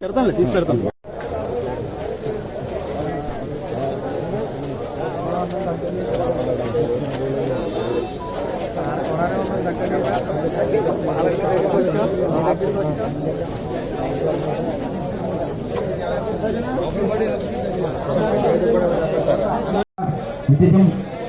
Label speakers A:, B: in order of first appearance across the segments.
A: పెడతాను తీసి పెడతాను విజయం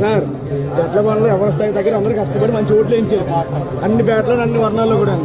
B: సార్ జట్ల బండ్లు ఎవరి స్థాయి దగ్గర అందరూ కష్టపడి మంచి ఓట్లు వేయించారు. అన్ని బ్యాట్లు అన్ని వర్ణాల్లో కూడా.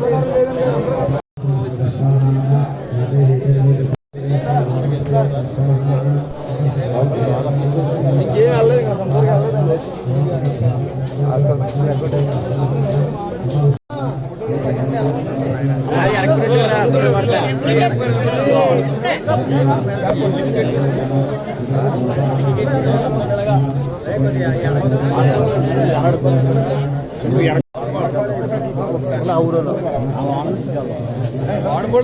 B: ಅವರು